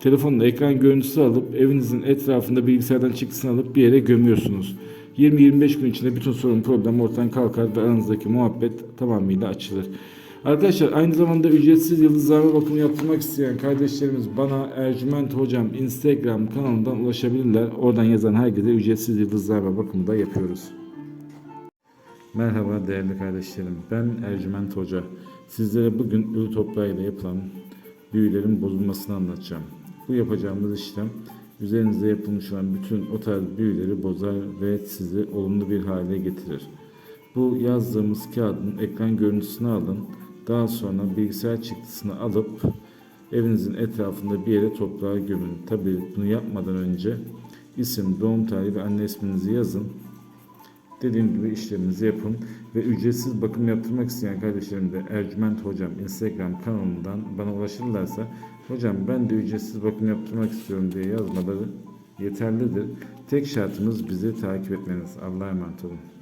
telefonla ekran görüntüsü alıp evinizin etrafında bilgisayardan çıktısını alıp bir yere gömüyorsunuz. 20-25 gün içinde bütün sorun problem ortadan kalkar ve aranızdaki muhabbet tamamıyla açılır. Arkadaşlar aynı zamanda ücretsiz yıldızlarma bakımı yaptırmak isteyen kardeşlerimiz bana Ercüment Hocam Instagram kanalından ulaşabilirler. Oradan yazan herkese ücretsiz yıldızlarma bakımı da yapıyoruz. Merhaba değerli kardeşlerim. Ben Ercüment Hoca. Sizlere bugün ölü toprağıyla yapılan büyülerin bozulmasını anlatacağım. Bu yapacağımız işlem üzerinizde yapılmış olan bütün o tarz büyüleri bozar ve sizi olumlu bir hale getirir. Bu yazdığımız kağıdın ekran görüntüsünü alın. Daha sonra bilgisayar çıktısını alıp evinizin etrafında bir yere toprağa gömün. Tabi bunu yapmadan önce isim, doğum tarihi ve anne isminizi yazın. Dediğim gibi işleminizi yapın ve ücretsiz bakım yaptırmak isteyen kardeşlerim de Ercüment Hocam Instagram kanalından bana ulaşırlarsa hocam ben de ücretsiz bakım yaptırmak istiyorum diye yazmaları yeterlidir. Tek şartımız bizi takip etmeniz. Allah'a emanet olun.